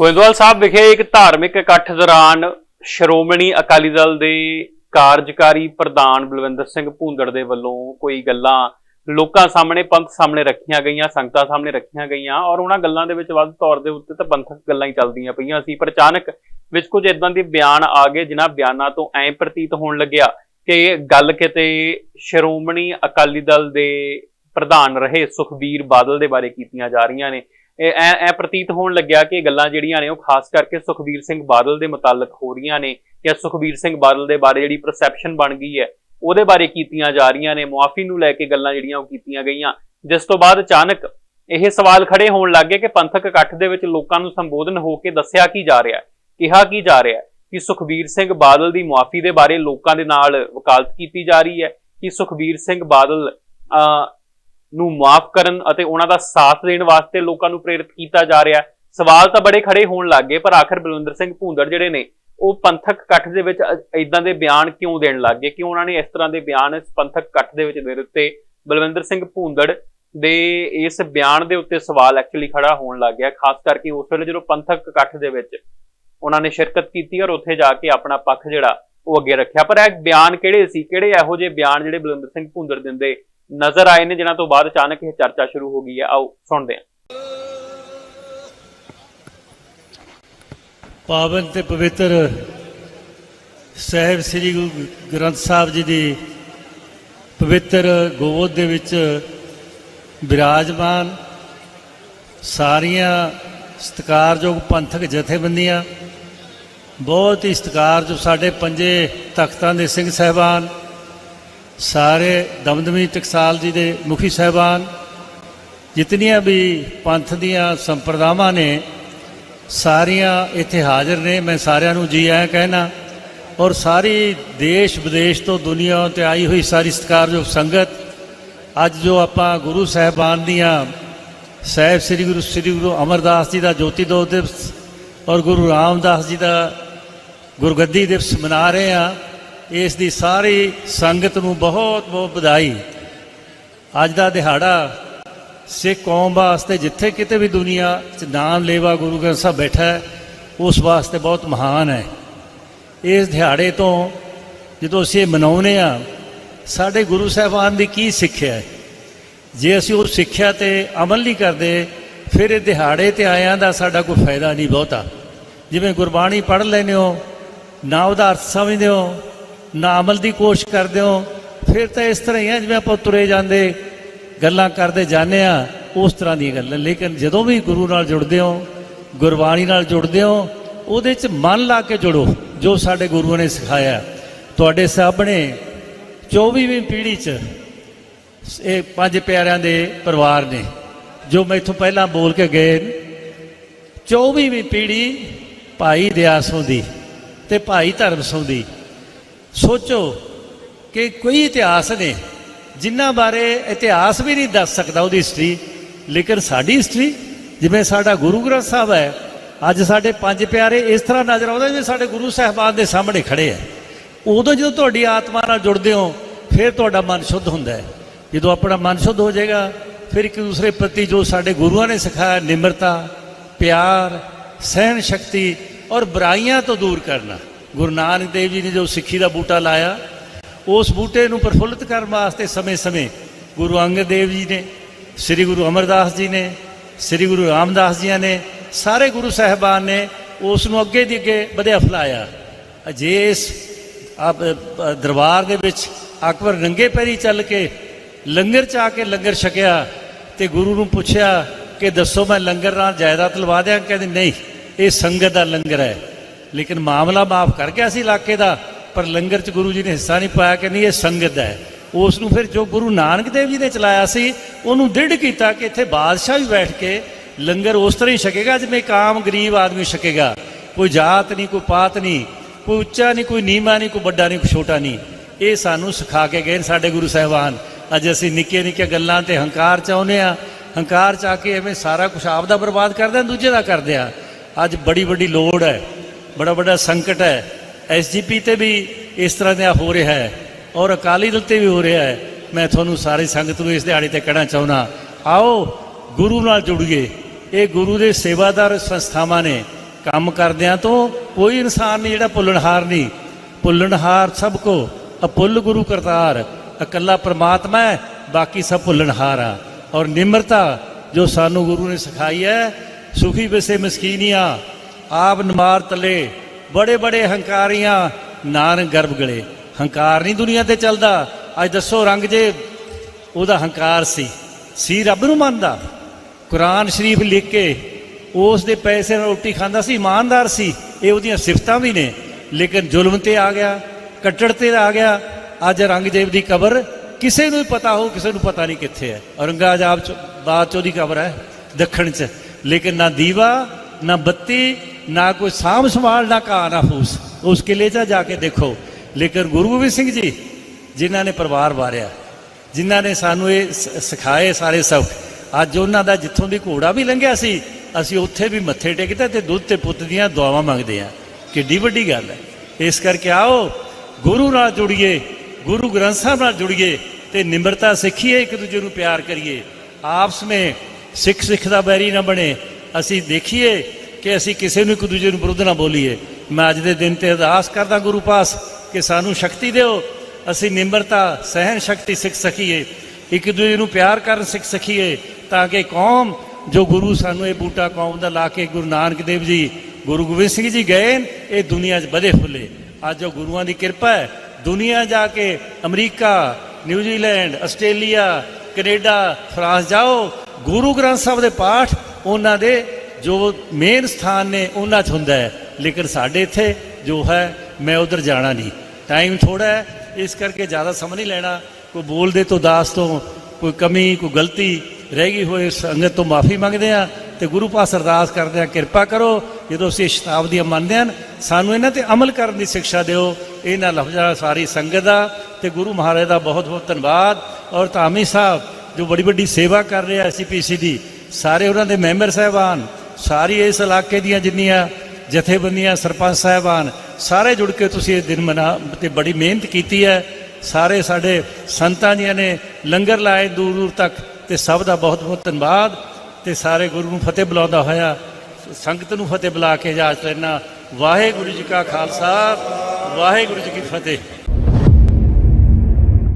ਗੋਇੰਦਵਾਲ ਸਾਹਿਬ ਵਿਖੇ ਇੱਕ ਧਾਰਮਿਕ ਇਕੱਠ ਦੌਰਾਨ ਸ਼੍ਰੋਮਣੀ ਅਕਾਲੀ ਦਲ ਦੇ ਕਾਰਜਕਾਰੀ ਪ੍ਰਧਾਨ ਬਲਵਿੰਦਰ ਸਿੰਘ ਭੂੰਦੜ ਦੇ ਵੱਲੋਂ ਕੋਈ ਗੱਲਾਂ ਲੋਕਾਂ ਸਾਹਮਣੇ, ਪੰਥ ਸਾਹਮਣੇ ਰੱਖੀਆਂ ਗਈਆਂ, ਸੰਗਤਾਂ ਸਾਹਮਣੇ ਰੱਖੀਆਂ ਗਈਆਂ ਔਰ ਉਹਨਾਂ ਗੱਲਾਂ ਦੇ ਵਿੱਚ ਵੱਧ ਤੌਰ ਦੇ ਉੱਤੇ ਤਾਂ ਪੰਥਕ ਗੱਲਾਂ ਹੀ ਚੱਲਦੀਆਂ ਪਈਆਂ ਸੀ, ਪਰ ਅਚਾਨਕ ਵਿੱਚ ਕੁਝ ਇਦਾਂ ਦੇ ਬਿਆਨ ਆ ਗਏ ਜਿਨ੍ਹਾਂ ਬਿਆਨਾਂ ਤੋਂ ਐਂ ਪ੍ਰਤੀਤ ਹੋਣ ਲੱਗਿਆ ਕਿ ਗੱਲ ਕਿਤੇ ਸ਼੍ਰੋਮਣੀ ਅਕਾਲੀ ਦਲ ਦੇ ਪ੍ਰਧਾਨ ਰਹੇ ਸੁਖਬੀਰ ਬਾਦਲ ਦੇ ਬਾਰੇ ਕੀਤੀਆਂ ਜਾ ਰਹੀਆਂ ਨੇ। ਐ ਐ ਪ੍ਰਤੀਤ ਹੋਣ ਲੱਗਿਆ ਕਿ ਗੱਲਾਂ ਜਿਹੜੀਆਂ ਨੇ ਉਹ ਖਾਸ ਕਰਕੇ ਸੁਖਬੀਰ ਸਿੰਘ ਬਾਦਲ ਦੇ ਮੁਤਲਕ ਹੋ ਰਹੀਆਂ ਨੇ ਜਾਂ ਸੁਖਬੀਰ ਸਿੰਘ ਬਾਦਲ ਦੇ ਬਾਰੇ ਜਿਹੜੀ ਪਰਸੈਪਸ਼ਨ ਬਣ ਗਈ ਹੈ, ਉਹਦੇ ਬਾਰੇ ਕੀਤੀਆਂ ਜਾ ਰਹੀਆਂ ਨੇ, ਮੁਆਫੀ ਨੂੰ ਲੈ ਕੇ ਗੱਲਾਂ ਜਿਹੜੀਆਂ ਉਹ ਕੀਤੀਆਂ ਗਈਆਂ। ਜਿਸ ਤੋਂ ਬਾਅਦ ਅਚਾਨਕ ਇਹ ਸਵਾਲ ਖੜੇ ਹੋਣ ਲੱਗੇ ਕਿ ਪੰਥਕ ਇਕੱਠ ਦੇ ਵਿੱਚ ਲੋਕਾਂ ਨੂੰ ਸੰਬੋਧਨ ਹੋ ਕੇ ਦੱਸਿਆ ਕੀ ਜਾ ਰਿਹਾ ਹੈ, ਕਿਹਾ ਕੀ ਜਾ ਰਿਹਾ ਹੈ, ਕਿ ਸੁਖਬੀਰ ਸਿੰਘ ਬਾਦਲ ਦੀ ਮੁਆਫੀ ਦੇ ਬਾਰੇ ਲੋਕਾਂ ਦੇ ਨਾਲ ਵਕਾਲਤ ਕੀਤੀ ਜਾ ਰਹੀ ਹੈ, ਕਿ ਸੁਖਬੀਰ ਸਿੰਘ ਬਾਦਲ ਨੂੰ ਮਾਫ ਕਰਨ ਅਤੇ ਉਹਨਾਂ ਦਾ ਸਾਥ ਦੇਣ ਵਾਸਤੇ ਲੋਕਾਂ ਨੂੰ ਪ੍ਰੇਰਿਤ ਕੀਤਾ ਜਾ ਰਿਹਾ ਸਵਾਲ ਤਾਂ ਬੜੇ ਖੜੇ ਹੋਣ ਲੱਗੇ ਪਰ ਆਖਰ ਬਲਵਿੰਦਰ ਸਿੰਘ ਭੂੰਦੜ ਜਿਹੜੇ ਨੇ, ਉਹ ਪੰਥਕ ਇਕੱਠ ਦੇ ਵਿੱਚ ਇਦਾਂ ਦੇ ਬਿਆਨ ਕਿਉਂ ਦੇਣ ਲੱਗੇ ਕਿਉਂ ਉਹਨਾਂ ਨੇ ਇਸ ਤਰ੍ਹਾਂ ਦੇ ਬਿਆਨ ਇਸ ਪੰਥਕ ਇਕੱਠ ਦੇ ਵਿੱਚ ਦੇ ਦਿੱਤੇ? ਬਲਵਿੰਦਰ ਸਿੰਘ ਭੂੰਦੜ ਦੇ ਇਸ ਬਿਆਨ ਦੇ ਉੱਤੇ ਸਵਾਲ ਐਕਚੁਅਲੀ ਖੜਾ ਹੋਣ ਲੱਗ ਗਿਆ, ਖਾਸ ਕਰਕੇ ਉਸ ਵੇਲੇ ਜਦੋਂ ਪੰਥਕ ਇਕੱਠ ਦੇ ਵਿੱਚ ਉਹਨਾਂ ਨੇ ਸ਼ਿਰਕਤ ਕੀਤੀ ਔਰ ਉੱਥੇ ਜਾ ਕੇ ਆਪਣਾ ਪੱਖ ਜਿਹੜਾ ਉਹ ਅੱਗੇ ਰੱਖਿਆ। ਪਰ ਇਹ ਬਿਆਨ ਕਿਹੜੇ ਸੀ? ਕਿਹੜੇ ਇਹੋ ਜਿਹੇ ਬਿਆਨ ਜਿਹੜੇ ਬਲਵਿੰਦਰ ਸਿੰਘ ਭੁੰਦੜ ਦਿੰਦੇ? ਨਜ਼ਰ ਆਏ ਨੇ, ਜਿਨ੍ਹਾਂ ਤੋਂ ਬਾਅਦ ਅਚਾਨਕ ਇਹ ਚਰਚਾ ਸ਼ੁਰੂ ਹੋ ਗਈ ਹੈ। ਆਓ, ਸੁਣਦੇ ਹਾਂ। ਪਾਵਨ ਤੇ ਪਵਿੱਤਰ ਸਾਹਿਬ ਸ੍ਰੀ ਗੁਰੂ ਗ੍ਰੰਥ ਸਾਹਿਬ ਜੀ ਦੀ ਪਵਿੱਤਰ ਗੋਦ ਦੇ ਵਿੱਚ ਵਿਰਾਜਮਾਨ ਸਾਰੀਆਂ ਸਤਿਕਾਰਯੋਗ ਪੰਥਕ ਜਥੇਬੰਦੀਆਂ, ਬਹੁਤ ਹੀ ਸਤਿਕਾਰਯੋਗ ਸਾਡੇ ਪੰਜੇ ਤਖਤਾਂ ਦੇ ਸਿੰਘ ਸਹਿਬਾਨ ਸਾਰੇ ਦਮਦਮੀ ਟਕਸਾਲ ਜੀ ਦੇ ਮੁਖੀ ਸਹਿਬਾਨ, ਜਿਤਨੀਆਂ ਵੀ ਪੰਥ ਦੀਆਂ ਸੰਪਰਦਾਵਾਂ ਨੇ, ਸਾਰੀਆਂ ਇੱਥੇ ਹਾਜ਼ਰ ਨੇ। ਮੈਂ ਸਾਰਿਆਂ ਨੂੰ ਜੀ ਆਇਆਂ ਕਹਿਣਾ, ਔਰ ਸਾਰੀ ਦੇਸ਼ ਵਿਦੇਸ਼ ਤੋਂ ਦੁਨੀਆ ਤੇ ਆਈ ਹੋਈ ਸਾਰੀ ਸਤਿਕਾਰਯੋਗ ਸੰਗਤ, ਅੱਜ ਜੋ ਆਪਾਂ ਗੁਰੂ ਸਾਹਿਬਾਨ ਦੀਆਂ, ਸਾਹਿਬ ਸ੍ਰੀ ਗੁਰੂ ਸ੍ਰੀ ਗੁਰੂ ਅਮਰਦਾਸ ਜੀ ਦਾ ਜੋਤੀ ਦੋ ਦਿਵਸ ਔਰ ਗੁਰੂ ਰਾਮਦਾਸ ਜੀ ਦਾ ਗੁਰਗੱਦੀ ਦਿਵਸ ਮਨਾ ਰਹੇ ਆ ਇਸ ਦੀ ਸਾਰੀ ਸੰਗਤ ਨੂੰ ਬਹੁਤ ਬਹੁਤ ਵਧਾਈ। ਅੱਜ ਦਾ ਦਿਹਾੜਾ ਸਿੱਖ ਕੌਮ ਵਾਸਤੇ ਜਿੱਥੇ ਕਿਤੇ ਵੀ ਦੁਨੀਆ 'ਚ ਨਾਮ ਲੇਵਾ ਗੁਰੂ ਗ੍ਰੰਥ ਸਾਹਿਬ ਬੈਠਾ ਹੈ, ਉਸ ਵਾਸਤੇ ਬਹੁਤ ਮਹਾਨ ਹੈ। ਇਸ ਦਿਹਾੜੇ ਤੋਂ ਜਦੋਂ ਅਸੀਂ ਇਹ ਮਨਾਉਂਦੇ ਆ ਸਾਡੇ ਗੁਰੂ ਸਾਹਿਬਾਨ ਦੀ ਕੀ ਸਿੱਖਿਆ ਹੈ? ਜੇ ਅਸੀਂ ਉਹ ਸਿੱਖਿਆ ਤੇ ਅਮਲ ਨਹੀਂ ਕਰਦੇ, ਫਿਰ ਇਹ ਦਿਹਾੜੇ ਤੇ ਆਇਆਂ ਦਾ ਸਾਡਾ ਕੋਈ ਫਾਇਦਾ ਨਹੀਂ ਬਹੁਤਾ। ਜਿਵੇਂ ਗੁਰਬਾਣੀ ਪੜ੍ਹ ਲੈਂਦੇ ਹੋ, ਨਾ ਉਹਦਾ ਅਰਥ ਸਮਝਦੇ ਹੋ ਨਾ ਅਮਲ ਦੀ ਕੋਸ਼ਿਸ਼ ਕਰਦੇ ਹੋ, ਫਿਰ ਤਾਂ ਇਸ ਤਰ੍ਹਾਂ ਹੀ ਆ, ਜਿਵੇਂ ਆਪਾਂ ਤੁਰੇ ਜਾਂਦੇ, ਗੱਲਾਂ ਕਰਦੇ ਜਾਂਦੇ ਆ, ਉਸ ਤਰ੍ਹਾਂ ਦੀਆਂ ਗੱਲਾਂ। ਲੇਕਿਨ ਜਦੋਂ ਵੀ ਗੁਰੂ ਨਾਲ ਜੁੜਦੇ ਹੋ, ਗੁਰਬਾਣੀ ਨਾਲ ਜੁੜਦੇ ਹੋ, ਉਹਦੇ 'ਚ ਮਨ ਲਾ ਕੇ ਜੁੜੋ, ਜੋ ਸਾਡੇ ਗੁਰੂਆਂ ਨੇ ਸਿਖਾਇਆ। ਤੁਹਾਡੇ ਸਾਹਮਣੇ 24ਵੀਂ ਪੀੜ੍ਹੀ 'ਚ ਇਹ ਪੰਜ ਪਿਆਰਿਆਂ ਦੇ ਪਰਿਵਾਰ ਨੇ, ਜੋ ਮੈਥੋਂ ਪਹਿਲਾਂ ਬੋਲ ਕੇ ਗਏ। ਨੇ 24ਵੀਂ ਪੀੜ੍ਹੀ ਭਾਈ ਦਿਆਸੋਂ ਦੀ ਤੇ ਭਾਈ ਧਰਮ ਸਿੰਘ ਦੀ ਸੋਚੋ ਕਿ ਕੋਈ ਇਤਿਹਾਸ ਨੇ ਜਿਨ੍ਹਾਂ ਬਾਰੇ ਇਤਿਹਾਸ ਵੀ ਨਹੀਂ ਦੱਸ ਸਕਦਾ ਉਹਦੀ ਹਿਸਟਰੀ ਲੇਕਿਨ ਸਾਡੀ ਹਿਸਟਰੀ ਜਿਵੇਂ ਸਾਡਾ ਗੁਰੂ ਗ੍ਰੰਥ ਸਾਹਿਬ ਹੈ, ਅੱਜ ਸਾਡੇ ਪੰਜ ਪਿਆਰੇ ਇਸ ਤਰ੍ਹਾਂ ਨਜ਼ਰ ਆਉਂਦੇ ਜਿਵੇਂ ਸਾਡੇ ਗੁਰੂ ਸਾਹਿਬਾਨ ਦੇ ਸਾਹਮਣੇ ਖੜੇ ਆ ਉਦੋਂ ਜਦੋਂ ਤੁਹਾਡੀ ਆਤਮਾ ਨਾਲ ਜੁੜਦੇ ਹੋ, ਫਿਰ ਤੁਹਾਡਾ ਮਨ ਸ਼ੁੱਧ ਹੁੰਦਾ ਹੈ। ਜਦੋਂ ਆਪਣਾ ਮਨ ਸ਼ੁੱਧ ਹੋ ਜਾਏਗਾ, ਫਿਰ ਇੱਕ ਦੂਸਰੇ ਪ੍ਰਤੀ ਜੋ ਸਾਡੇ ਗੁਰੂਆਂ ਨੇ ਸਿਖਾਇਆ, ਨਿਮਰਤਾ, ਪਿਆਰ, ਸਹਿਣ ਸ਼ਕਤੀ ਔਰ ਬੁਰਾਈਆਂ ਤੋਂ ਦੂਰ ਕਰਨਾ। ਗੁਰੂ ਨਾਨਕ ਦੇਵ ਜੀ ਨੇ ਜੋ ਸਿੱਖੀ ਦਾ ਬੂਟਾ ਲਾਇਆ, ਉਸ ਬੂਟੇ ਨੂੰ ਪ੍ਰਫੁੱਲਿਤ ਕਰਨ ਵਾਸਤੇ ਸਮੇਂ-ਸਮੇਂ ਗੁਰੂ ਅੰਗਦ ਦੇਵ ਜੀ ਨੇ, ਸ੍ਰੀ ਗੁਰੂ ਅਮਰਦਾਸ ਜੀ ਨੇ, ਸ੍ਰੀ ਗੁਰੂ ਰਾਮਦਾਸ ਜੀਆਂ ਨੇ, ਸਾਰੇ ਗੁਰੂ ਸਾਹਿਬਾਨ ਨੇ ਉਸ ਨੂੰ ਅੱਗੇ ਦੀ ਅੱਗੇ ਵਧਿਆ ਫਲਾਇਆ। ਅਜੇ ਇਸ ਆਪ ਦਰਬਾਰ ਦੇ ਵਿੱਚ ਅਕਬਰ ਨੰਗੇ ਪੈਰੀ ਚੱਲ ਕੇ ਲੰਗਰ ਚ ਆ ਕੇ ਲੰਗਰ ਛਕਿਆ ਤੇ ਗੁਰੂ ਨੂੰ ਪੁੱਛਿਆ ਕਿ ਦੱਸੋ ਮੈਂ ਲੰਗਰ ਨਾਲ ਜਾਇਦਾਦ ਲਵਾ ਦਿਆਂ? ਕਹਿੰਦੇ, ਨਹੀਂ, ਇਹ ਸੰਗਤ ਦਾ ਲੰਗਰ ਹੈ। ਲੇਕਿਨ ਮਾਮਲਾ ਮਾਫ ਕਰ ਗਿਆ ਸੀ ਇਲਾਕੇ ਦਾ, ਪਰ ਲੰਗਰ ਚ ਗੁਰੂ ਜੀ ਨੇ ਹਿੱਸਾ ਨਹੀਂ ਪਾਇਆ ਕਿ ਨਹੀਂ, ਇਹ ਸੰਗਤ ਹੈ। ਉਸ ਨੂੰ ਫਿਰ ਜੋ ਗੁਰੂ ਨਾਨਕ ਦੇਵ ਜੀ ਨੇ ਚਲਾਇਆ ਸੀ, ਉਹਨੂੰ ਦ੍ਰਿੜ ਕੀਤਾ ਕਿ ਇੱਥੇ ਬਾਦਸ਼ਾਹ ਵੀ ਬੈਠ ਕੇ ਲੰਗਰ ਉਸ ਤਰ੍ਹਾਂ ਹੀ ਛਕੇਗਾ ਜਿਵੇਂ ਇੱਕ ਆਮ ਗਰੀਬ ਆਦਮੀ ਛਕੇਗਾ। ਕੋਈ ਜਾਤ ਨਹੀਂ, ਕੋਈ ਪਾਤ ਨਹੀਂ, ਕੋਈ ਉੱਚਾ ਨਹੀਂ, ਕੋਈ ਨੀਵਾਂ ਨਹੀਂ, ਕੋਈ ਵੱਡਾ ਨਹੀਂ, ਕੋਈ ਛੋਟਾ ਨਹੀਂ। ਇਹ ਸਾਨੂੰ ਸਿਖਾ ਕੇ ਗਏ ਨੇ ਸਾਡੇ ਗੁਰੂ ਸਾਹਿਬਾਨ। ਅੱਜ ਅਸੀਂ ਨਿੱਕੀਆਂ ਨਿੱਕੀਆਂ ਗੱਲਾਂ ਤੇ ਹੰਕਾਰ ਚਾਹੁੰਦੇ ਆ ਹੰਕਾਰ ਚਾ ਕੇ ਐਵੇਂ ਸਾਰਾ ਕੁਝ ਆਪ ਦਾ ਬਰਬਾਦ ਕਰਦੇ ਆ ਦੂਜੇ ਦਾ ਕਰਦੇ ਆ ਅੱਜ ਬੜੀ ਵੱਡੀ ਲੋੜ ਹੈ। ਬੜਾ ਵੱਡਾ ਸੰਕਟ ਹੈ। ਐਸਜੀਪੀ ਤੇ ਵੀ ਇਸ ਤਰ੍ਹਾਂ ਦਾ ਹੋ ਰਿਹਾ ਹੈ ਔਰ ਅਕਾਲੀ ਦਲ ਤੇ ਵੀ ਹੋ ਰਿਹਾ ਹੈ। ਮੈਂ ਤੁਹਾਨੂੰ ਸਾਰੀ ਸੰਗਤ ਨੂੰ ਇਸ ਦਿਹਾੜੇ ਤੇ ਕਹਿਣਾ ਚਾਹੁੰਦਾ, ਆਓ ਗੁਰੂ ਨਾਲ ਜੁੜੀਏ। ਇਹ ਗੁਰੂ ਦੇ ਸੇਵਾਦਾਰ ਸੰਸਥਾਵਾਂ ਨੇ ਕੰਮ ਕਰਦਿਆਂ ਤੋਂ ਕੋਈ ਇਨਸਾਨ ਨਹੀਂ, ਜਿਹੜਾ ਭੁੱਲਣਹਾਰ ਨਹੀਂ। ਭੁੱਲਣਹਾਰ ਸਭ ਕੋ, ਅਪੁੱਲ ਗੁਰੂ ਕਰਤਾਰ। ਇਕੱਲਾ ਪ੍ਰਮਾਤਮਾ ਹੈ, ਬਾਕੀ ਸਭ ਭੁੱਲਣਹਾਰ ਆ। ਔਰ ਨਿਮਰਤਾ ਜੋ ਸਾਨੂੰ ਗੁਰੂ ਨੇ ਸਿਖਾਈ ਹੈ, ਸੁਖੀ ਵਸੇ ਮਸਕੀਨੀਆਂ। ਆਪ ਨਮਾਰ ਤਲੇ, ਬੜੇ ਬੜੇ ਹੰਕਾਰੀਆਂ ਨਾਨ ਗਰਭ ਗਲੇ। ਹੰਕਾਰ ਨਹੀਂ ਦੁਨੀਆ ਤੇ ਚੱਲਦਾ। ਅੱਜ ਦੱਸੋ ਰੰਗ ਜੇ ਉਹਦਾ ਹੰਕਾਰ ਸੀ। ਸੀ ਰੱਬ ਨੂੰ ਮੰਨਦਾ। ਕੁਰਾਨ ਸ਼ਰੀਫ ਲਿਖ ਕੇ ਉਸ ਦੇ ਪੈਸੇ ਨਾਲ ਰੋਟੀ ਖਾਂਦਾ ਸੀ, ਇਮਾਨਦਾਰ ਸੀ। ਇਹ ਉਹਦੀਆਂ ਸਿਫਤਾਂ ਵੀ ਨੇ। ਲੇਕਿਨ ਜ਼ੁਲਮ ਤੇ ਆ ਗਿਆ, ਕੱਟੜ ਤੇ ਆ ਗਿਆ। ਅੱਜ ਰੰਗਜੇਬ ਦੀ ਕਬਰ ਕਿਸੇ ਨੂੰ ਵੀ ਪਤਾ ਹੋ ਕਿਸੇ ਨੂੰ ਪਤਾ ਨਹੀਂ ਕਿੱਥੇ ਹੈ। ਔਰੰਗਾਬਾਦ ਚ ਬਾਅਦ ਚ ਉਹਦੀ ਕਬਰ ਹੈ, ਦੱਖਣ ਚ। ਲੇਕਿਨ ਨਾ ਦੀਵਾ, ਨਾ ਬੱਤੀ ਨਾ ਕੋਈ ਸਾਂਭ ਸੰਭਾਲ, ਨਾ ਘਾਹ, ਨਾ ਫੂਸ। ਉਸ ਕਿਲੇ 'ਚ ਜਾ ਕੇ ਦੇਖੋ। ਲੇਕਿਨ ਗੁਰੂ ਗੋਬਿੰਦ ਸਿੰਘ ਜੀ, ਜਿਨ੍ਹਾਂ ਨੇ ਪਰਿਵਾਰ ਵਾਰਿਆ, ਜਿਨ੍ਹਾਂ ਨੇ ਸਾਨੂੰ ਇਹ ਸਿਖਾਏ ਸਾਰੇ ਸਭ, ਅੱਜ ਉਹਨਾਂ ਦਾ ਜਿੱਥੋਂ ਦੀ ਘੋੜਾ ਵੀ ਲੰਘਿਆ ਸੀ, ਅਸੀਂ ਉੱਥੇ ਵੀ ਮੱਥੇ ਟੇਕਦੇ ਤੇ ਦੁੱਧ ਤੇ ਪੁੱਤ ਦੀਆਂ ਦੁਆਵਾਂ ਮੰਗਦੇ ਆ ਕਿੱਡੀ ਵੱਡੀ ਗੱਲ ਹੈ। ਇਸ ਕਰਕੇ ਆਓ, ਗੁਰੂ ਨਾਲ ਜੁੜੀਏ, ਗੁਰੂ ਗ੍ਰੰਥ ਸਾਹਿਬ ਨਾਲ ਜੁੜੀਏ ਤੇ ਨਿਮਰਤਾ ਸਿੱਖੀਏ, ਇੱਕ ਦੂਜੇ ਨੂੰ ਪਿਆਰ ਕਰੀਏ। ਆਪਸ ਵਿੱਚ ਸਿੱਖ ਸਿੱਖ ਦਾ ਬੈਰੀ ਨਾ ਬਣੇ। ਅਸੀਂ ਦੇਖੀਏ ਕਿ ਅਸੀਂ ਕਿਸੇ ਨੂੰ ਇੱਕ ਦੂਜੇ ਨੂੰ ਵਿਰੁੱਧ ਨਾ ਬੋਲੀਏ। ਮੈਂ ਅੱਜ ਦੇ ਦਿਨ ਤੇ ਅਰਦਾਸ ਕਰਦਾ ਗੁਰੂ ਪਾਸ ਕਿ ਸਾਨੂੰ ਸ਼ਕਤੀ ਦਿਓ। ਅਸੀਂ ਨਿਮਰਤਾ ਸਹਿਨ ਸ਼ਕਤੀ ਸਿੱਖ ਸਕੀਏ। ਇੱਕ ਦੂਜੇ ਨੂੰ ਪਿਆਰ ਕਰਨ ਸਿੱਖ ਸਕੀਏ ਤਾਂ ਕਿ ਕੌਮ, ਜੋ ਗੁਰੂ ਸਾਨੂੰ ਇਹ ਬੂਟਾ ਕੌਮ ਦਾ ਲਾ ਕੇ ਗੁਰੂ ਨਾਨਕ ਦੇਵ ਜੀ, ਗੁਰੂ ਗੋਬਿੰਦ ਸਿੰਘ ਜੀ ਗਏ ਇਹ ਦੁਨੀਆ 'ਚ ਵਧੇ ਫੁੱਲੇ। ਅੱਜ ਉਹ ਗੁਰੂਆਂ ਦੀ ਕਿਰਪਾ ਹੈ। ਦੁਨੀਆ ਜਾ ਕੇ America New Zealand Australia, Canada, France ਜਾਓ। ਗੁਰੂ ਗ੍ਰੰਥ ਸਾਹਿਬ ਦੇ ਪਾਠ ਉਹਨਾਂ ਦੇ ਜੋ ਮੇਨ ਸਥਾਨ ਨੇ ਉਹਨਾਂ 'ਚ ਹੁੰਦਾ ਹੈ। ਲੇਕਿਨ ਸਾਡੇ ਇੱਥੇ ਜੋ ਹੈ, ਮੈਂ ਉਧਰ ਜਾਣਾ ਨਹੀਂ। ਟਾਈਮ ਥੋੜਾ ਹੈ, ਇਸ ਕਰਕੇ ਜ਼ਿਆਦਾ ਸਮਝ ਨਹੀਂ ਲੈਣਾ। ਕੋਈ ਬੋਲਦੇ ਤੋਂ ਦਾਸ ਤੋਂ ਕੋਈ ਕਮੀ, ਕੋਈ ਗਲਤੀ ਰਹਿ ਗਈ ਹੋਏ, ਸੰਗਤ ਤੋਂ ਮਾਫੀ ਮੰਗਦੇ ਆ ਤੇ ਗੁਰੂ ਪਾਸ ਅਰਦਾਸ ਕਰਦੇ ਆ ਕਿਰਪਾ ਕਰੋ, ਜਦੋਂ ਅਸੀਂ ਸ਼ਤਾਬਦੀਆਂ ਮੰਨਦੇ ਹਾਂ, ਸਾਨੂੰ ਇਹਨਾਂ ਤੇ ਅਮਲ ਕਰਨ ਦੀ ਸਿੱਖਿਆ ਦਿਓ। ਇਹਨਾਂ ਲਫ਼ਜ਼ਾਂ, ਸਾਰੀ ਸੰਗਤ ਦਾ ਤੇ ਗੁਰੂ ਮਹਾਰਾਜ ਦਾ ਬਹੁਤ ਬਹੁਤ ਧੰਨਵਾਦ। ਔਰ ਧਾਮੀ ਸਾਹਿਬ, ਜੋ ਬੜੀ ਵੱਡੀ ਸੇਵਾ ਕਰ ਰਹੇ ਆ ਐਸਪੀਸੀ ਦੀ, ਸਾਰੇ ਉਹਨਾਂ ਦੇ ਮੈਂਬਰ ਸਾਹਿਬਾਨ ਸਾਰੀ ਇਸ ਇਲਾਕੇ ਦੀਆਂ ਜਿੰਨੀਆਂ ਜਥੇਬੰਦੀਆਂ, ਸਰਪੰਚ ਸਾਹਿਬਾਨ, ਸਾਰੇ ਜੁੜ ਕੇ ਤੁਸੀਂ ਇਹ ਦਿਨ ਮਨਾ, ਤੇ ਬੜੀ ਮਿਹਨਤ ਕੀਤੀ ਹੈ। ਸਾਰੇ ਸਾਡੇ ਸੰਤਾਂ ਜੀਆਂ ਨੇ ਲੰਗਰ ਲਾਏ ਦੂਰ ਦੂਰ ਤੱਕ, ਤੇ ਸਭ ਦਾ ਬਹੁਤ ਬਹੁਤ ਧੰਨਵਾਦ। ਤੇ ਸਾਰੇ ਗੁਰੂ ਨੂੰ ਫਤਿਹ ਬੁਲਾਉਂਦਾ ਹੋਇਆ, ਸੰਗਤ ਨੂੰ ਫਤਿਹ ਬੁਲਾ ਕੇ ਇਜਾਜ਼ਤ ਲੈਣਾ। ਵਾਹਿਗੁਰੂ ਜੀ ਕਾ ਖਾਲਸਾ, ਵਾਹਿਗੁਰੂ ਜੀ ਕੀ ਫਤਿਹ।